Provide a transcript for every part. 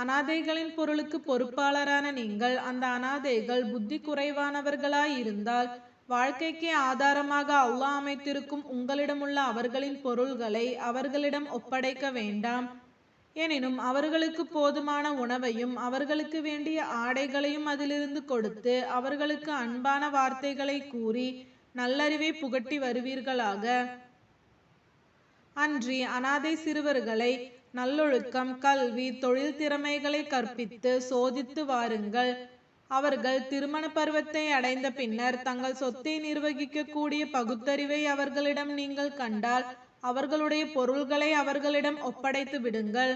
அனாதைகளின் பொருளுக்கு பொறுப்பாளரான நீங்கள் அந்த அனாதைகள் புத்தி குறைவானவர்களாயிருந்தால் வாழ்க்கைக்கு ஆதாரமாக அல்லாஹ் அமைத்திருக்கும் உங்களிடமுள்ள அவர்களின் பொருள்களை அவர்களிடம் ஒப்படைக்க வேண்டாம். எனினும் அவர்களுக்கு போதுமான உணவையும் அவர்களுக்கு வேண்டிய ஆடைகளையும் அதிலிருந்து கொடுத்து அவர்களுக்கு அன்பான வார்த்தைகளை கூறி நல்லறிவை புகட்டி வருவீர்களாக. அன்றி அனாதை சிறுவர்களை நல்லொழுக்கம் கல்வி தொழில் திறமைகளை கற்பித்து சோதித்து வாருங்கள். அவர்கள் திருமண பருவத்தை அடைந்த பின்னர் தங்கள் சொத்தை நிர்வகிக்கக்கூடிய பகுத்தறிவை அவர்களிடம் நீங்கள் கண்டால் அவர்களுடைய பொருள்களை அவர்களிடம் ஒப்படைத்து விடுங்கள்.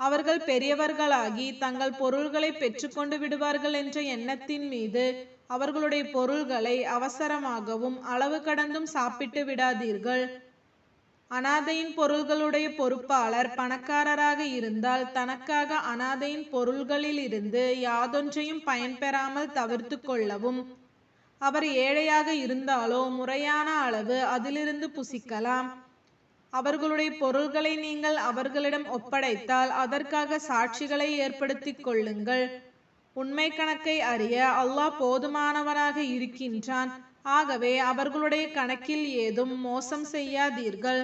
அவர்கள் பெரியவர்களாகி தங்கள் பொருள்களை பெற்றுக்கொண்டு விடுவார்கள் என்ற எண்ணத்தின் மீது அவர்களுடைய பொருள்களை அவசரமாகவும் அளவு கடந்தும் சாப்பிட்டு விடாதீர்கள். அனாதையின் பொருள்களுடைய பொறுப்பாளர் பணக்காரராக இருந்தால் தனக்காக அனாதையின் பொருள்களில் இருந்து யாதொன்றையும் பயன்பெறாமல் தவிர்த்து கொள்ளவும். அவர் ஏழையாக இருந்தாலோ முறையான அளவு அதிலிருந்து புசிக்கலாம். அவர்களுடைய பொருள்களை நீங்கள் அவர்களிடம் ஒப்படைத்தால் அதற்காக சாட்சிகளை ஏற்படுத்திக் கொள்ளுங்கள். உண்மை கணக்கை அறிய அல்லாஹ் போதுமானவராக இருக்கின்றான். ஆகவே அவர்களுடைய கணக்கில் ஏதும் மோசம் செய்யாதீர்கள்.